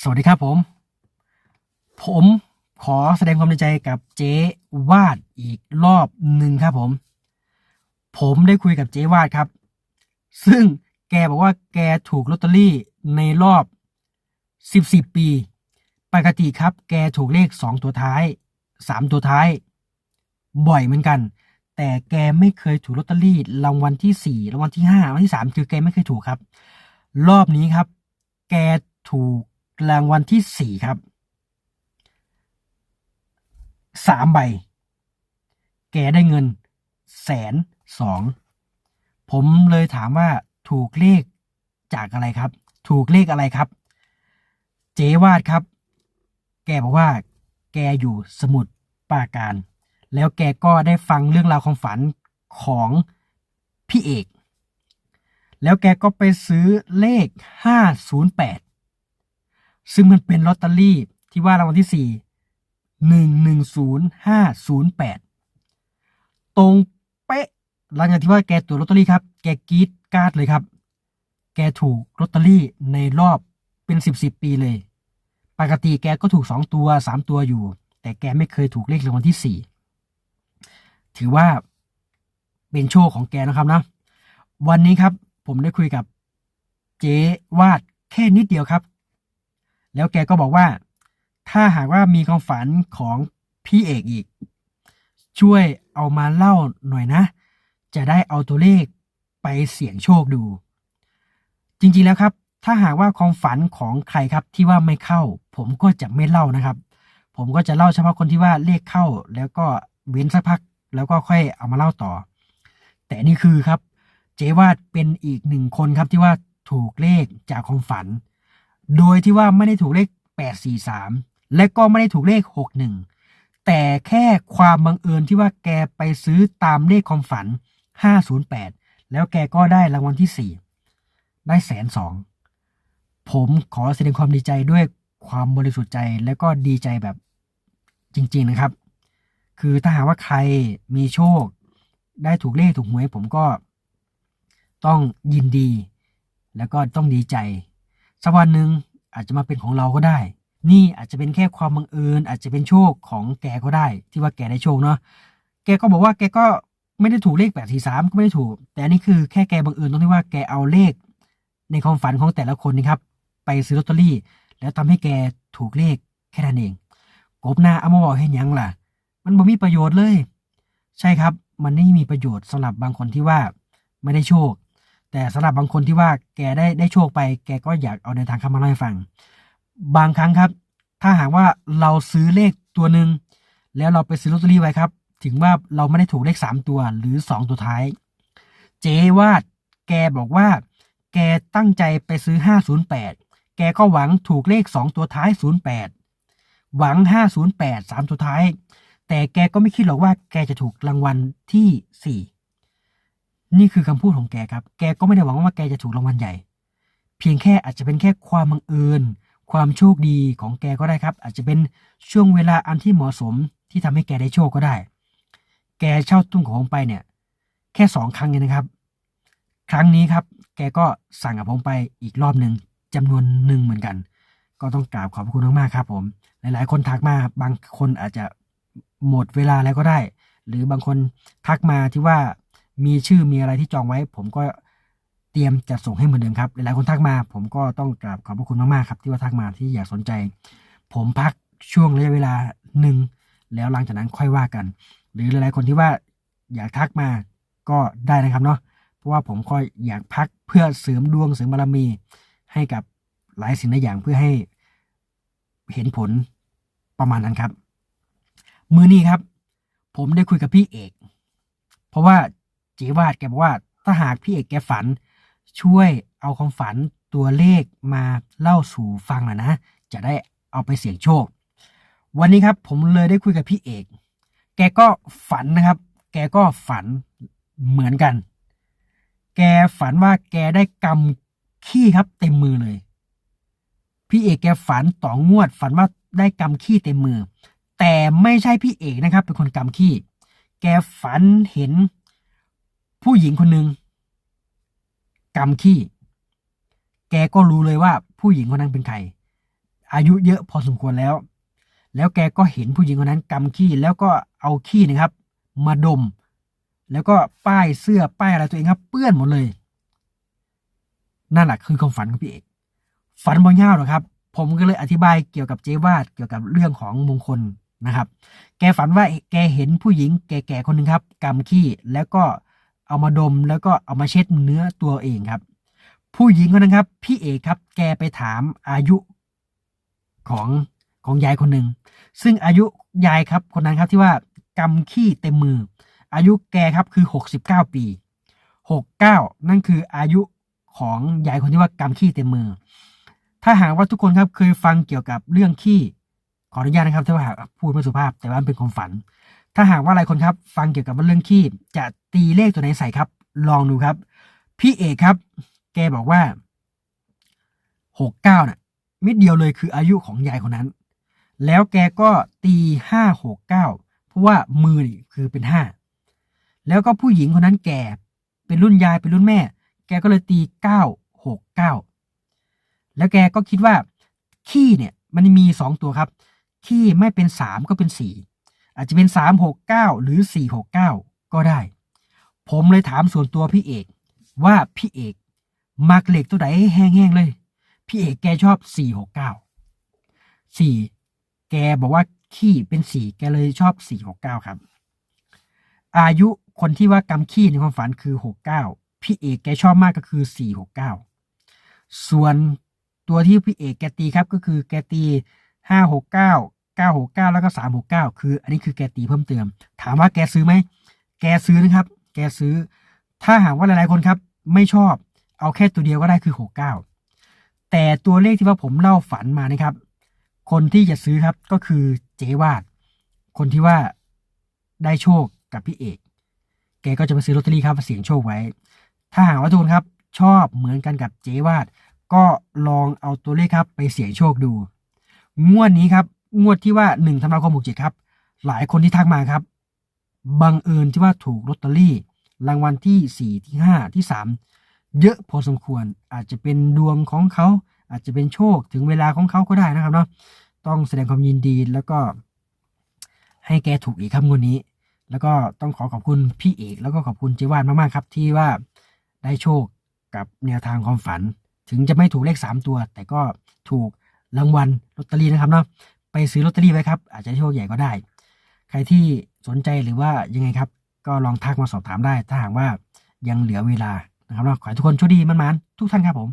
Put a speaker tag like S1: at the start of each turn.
S1: สวัสดีครับผม ผมขอแสดงความในใจกับเจ๊วาดอีกรอบหนึ่งครับผม ผมได้คุยกับเจ๊วาดครับ ซึ่งแกบอกว่าแกถูกลอตเตอรี่ในรอบสิบสิบปี ปกติครับ แกถูกเลขสองตัวท้ายสามตัวท้าย บ่อยเหมือนกัน แต่แกไม่เคยถูกลอตเตอรี่รางวัลที่สี่รางวัลที่ห้ารางวัลที่สามคือแกไม่เคยถูกครับ รอบนี้ครับ แกถูก รางวัลที่สี่ครับสามใบ แกได้เงินแสนสองผมเลยถามว่าถูกเลขจากอะไรครับ ถูกเลขอะไรครับ เจวาดครับ แกบอกว่า แกอยู่สมุทรปราการ แล้วแกก็ได้ฟังเรื่องราวความฝันของพี่เอก แล้วแกก็ไปซื้อเลข 508 ซึ่งมันเป็นลอตเตอรี่ที่ว่ารางวัลที่ 4 110508 ตรงเป๊ะหลังจากที่ว่าแกตรวลอตเตอรี่ครับ แกกรีดกราดเลยครับ แกถูกลอตเตอรี่ในรอบเป็นสิบสิบปีเลย ปกติแกก็ถูกสองตัวสามตัวอยู่ แต่แกไม่เคยถูกเลขรางวัลที่สี่ถือว่าเป็นโชคของแกนะครับนะ วันนี้ครับผมได้คุยกับเจ๊วาดแค่นิดเดียวครับ แล้วแกก็บอกว่า ถ้าหากว่ามีความฝันของพี่เอกอีก ช่วยเอามาเล่าหน่อยนะ จะได้เอาตัวเลขไปเสี่ยงโชคดู จริงๆแล้วครับ ถ้าหากว่าความฝันของใครครับที่ว่าไม่เข้า ผมก็จะไม่เล่านะครับ ผมก็จะเล่าเฉพาะคนที่ว่าเลขเข้า แล้วก็เว้นสักพัก แล้วก็ค่อยเอามาเล่าต่อ แต่นี่คือครับ เจวาดเป็นอีกหนึ่งคนครับที่ว่าถูกเลขจากความฝัน โดยที่ว่าไม่ได้ถูกเลข 843 และก็ไม่ได้ถูกเลข 61 แต่แค่ความบังเอิญที่ว่าแกไปซื้อตามเลขความฝัน 508 แล้วแกก็ได้รางวัลที่ 4 ได้แสนสองผมขอแสดงความดีใจด้วยความบริสุทธิ์ใจและก็ดีใจแบบจริง ๆนะครับ คือถ้าหากว่าใครมีโชค ได้ถูกเลขถูกหวยผมก็ต้องยินดี แล้วก็ต้องดีใจ สักวันหนึ่งอาจจะมาเป็นของเราก็ได้ นี่อาจจะเป็นแค่ความบังเอิญอาจจะเป็นโชคของแกก็ได้ ที่ว่าแกได้โชคเนาะแกก็บอกว่าแกก็ไม่ได้ถูกเลขแปดสี่สามก็ไม่ได้ถูก แต่อันนี้คือแค่แกบังเอิญตรงที่ว่าแกเอาเลข ในความฝันของแต่ละคนนี่ครับ ไปซื้อลอตเตอรี่ แล้วทำให้แกถูกเลขแค่นั้นเองกบหน้าเอามาบอกให้ยังล่ะ มันบ่มีประโยชน์เลย ใช่ครับ มันไม่มีประโยชน์สำหรับบางคนที่ว่าไม่ได้โชค แต่สำหรับบางคนที่ว่าแกได้ได้โชคไป แกก็อยากเอาในทางคำมาเล่าให้ฟัง บางครั้งครับ ถ้าหากว่าเราซื้อเลขตัวหนึ่งแล้วเราไปซื้อลอตเตอรี่ไว้ครับ ถึงว่าเราไม่ได้ถูกเลขสามตัวหรือสองตัวท้าย เจวาดแกบอกว่า แกตั้งใจไปซื้อ 508 แกก็หวังถูกเลข 2 ตัวท้าย 08 หวัง 508 3 ตัวท้าย แต่แกก็ไม่คิดหรอกว่าแกจะถูกรางวัลที่ 4 นี่คือคำพูดของแกครับ แกก็ไม่ได้หวังว่าแกจะถูกรางวัลใหญ่ เพียงแค่อาจจะเป็นแค่ความบังเอิญ ความโชคดีของแกก็ได้ครับ อาจจะเป็นช่วงเวลาอันที่เหมาะสมที่ทำให้แกได้โชคก็ได้ แกเช่าตุ้งของผมไปเนี่ย แค่สองครั้งเองนะครับ ครั้งนี้ครับ แกก็สั่งกับผมไปอีกรอบหนึ่งจำนวนหนึ่งเหมือนกัน ก็ต้องกราบขอบคุณมากๆครับ ผม หลาย ๆ คนทักมาบางคนอาจจะหมดเวลาแล้วก็ได้ หรือบางคนทักมาที่ว่า มีชื่อมีอะไรที่จองไว้ ผมก็เตรียมจะส่งให้เหมือนเดิมครับ หลายๆคนทักมา ผมก็ต้องกราบขอบพระคุณมากๆครับ ที่ว่าทักมาที่อยากสนใจ ผมพักช่วงระยะเวลาหนึ่งแล้วหลังจากนั้นค่อยว่ากัน หรือหลายๆคนที่ว่าอยากทักมาก็ได้นะครับเนาะเพราะว่าผมก็อยากพักเพื่อเสริมดวงเสริมบารมี ให้กับหลายสิ่งหลายอย่างเพื่อให้เห็นผลประมาณนั้นครับ มือนี้ครับ ผมได้คุยกับพี่เอก เพราะว่า จีวาดแกบอกว่าถ้าหากพี่เอกแกฝัน ช่วยเอาความฝันตัวเลขมาเล่าสู่ฟังหน่อยนะ จะได้เอาไปเสี่ยงโชค วันนี้ครับผมเลยได้คุยกับพี่เอก แกก็ฝันนะครับ แกก็ฝันเหมือนกัน แกฝันว่าแกได้กำขี้ครับเต็มมือเลย พี่เอกแกฝันต่องวด ฝันว่าได้กำขี้เต็มมือ แต่ไม่ใช่พี่เอกนะครับ เป็นคนกำขี้ แกฝันเห็น ผู้หญิงคนหนึ่งกำขี้ แกก็รู้เลยว่าผู้หญิงคนนั้นเป็นใคร อายุเยอะพอสมควรแล้ว แล้วแกก็เห็นผู้หญิงคนนั้นกำขี้แล้วก็เอาขี้นะครับ มาดม แล้วก็ป้ายเสื้อป้ายอะไรตัวเองครับ เปื้อนหมดเลย นั่นแหละคือความฝันของพี่เอก ฝันบ่ยาวหรอครับ ผมก็เลยอธิบายเกี่ยวกับเจวาดเกี่ยวกับเรื่องของมงคลนะครับ แกฝันว่าแกเห็นผู้หญิง แก่ๆคนหนึ่งครับกำขี้แล้วก็ เอามาดมแล้วก็เอามาเช็ดเนื้อตัวเองครับ ผู้หญิงคนนั้นครับ พี่เอกครับ แกไปถามอายุของของยายคนหนึ่งซึ่งอายุยายครับคนนั้นครับที่ว่ากำขี้เต็มมือ อายุแกครับคือหกสิบเก้าปีหกเก้านั่นคืออายุของยายคนที่ว่ากำขี้เต็มมือ ถ้าหากว่าทุกคนครับเคยฟังเกี่ยวกับเรื่องขี้ขออนุญาตนะครับถ้าว่าหากพูดไม่สุภาพแต่ว่าเป็นความฝัน ถ้าหากว่าหลายคนครับ ฟังเกี่ยวกับเรื่องขี้จะตีเลขตัวไหนใส่ครับ ลองดูครับ พี่เอกครับ แกบอกว่าหกเก้าน่ะมิดเดียวเลยคืออายุของยายคนนั้น แล้วแกก็ตีห้าหกเก้าเพราะว่ามือนี่คือเป็นห้าแล้วก็ผู้หญิงคนนั้นแก่เป็นรุ่นยายเป็นรุ่นแม่ แกก็เลยตีเก้าหกเก้าแล้วแกก็คิดว่าขี้เนี่ยมันมีสองตัวครับ ขี้ไม่เป็นสามก็เป็นสี่ อาจจะเป็นสามหกเก้าหรือสี่หกเก้าก็ได้ ผมเลยถามส่วนตัวพี่เอกว่าพี่เอกมักเหล็กตัวไหนแห้งๆเลย พี่เอกแกชอบสี่หกเก้าสี่แกบอกว่าขี้เป็นสี่แกเลยชอบสี่หกเก้าครับ อายุคนที่ว่ากำขี้ในความฝันคือหกเก้าพี่เอกแกชอบมากก็คือสี่หกเก้าส่วนตัวที่พี่เอกแกตีครับก็คือแกตีห้าหกเก้าหกเก้าแล้วก็สามหกเก้าคือ อันนี้คือแกตีเพิ่มเติม ถามว่าแกซื้อไหม แกซื้อนะครับ แกซื้อ ถ้าหากว่าหลายๆคนครับ ไม่ชอบ เอาแค่ตัวเดียวก็ได้คือหกเก้าแต่ตัวเลขที่ว่าผมเล่าฝันมานะครับ คนที่จะซื้อครับก็คือเจวาด คนที่ว่าได้โชคกับพี่เอก แกก็จะไปซื้อลอตเตอรี่ครับเสี่ยงโชคไว้ ถ้าหากว่าทุกคนครับ ชอบเหมือนกันกับเจวาด ก็ลองเอาตัวเลขครับไปเสี่ยงโชคดู งวดนี้ครับ งวดที่ว่าหนึ่งธันวาคมหกเจ็ดครับ หลายคนที่ทักมาครับ บังเอิญที่ว่าถูกลอตเตอรี่ รางวัลที่สี่ที่ห้าที่สามเยอะพอสมควรอาจจะเป็นดวงของเขา อาจจะเป็นโชคถึงเวลาของเขาก็ได้นะครับเนาะต้องแสดงความยินดีแล้วก็ ให้แกถูกอีกครับงวดนี้ แล้วก็ต้องขอขอบคุณพี่เอกแล้วก็ขอบคุณเจวานมากๆครับ ที่ว่าได้โชคกับแนวทางความฝัน ถึงจะไม่ถูกเลขสามตัว แต่ก็ถูกรางวัลลอตเตอรี่นะครับเนาะ ไปซื้อลอตเตอรี่ไว้ครับ อาจจะโชคใหญ่ก็ได้ ใครที่สนใจหรือว่ายังไงครับ ก็ลองทักมาสอบถามได้ ถ้าหากว่ายังเหลือเวลานะครับเนาะขอให้ทุกคนโชคดีมันๆทุกท่านครับผม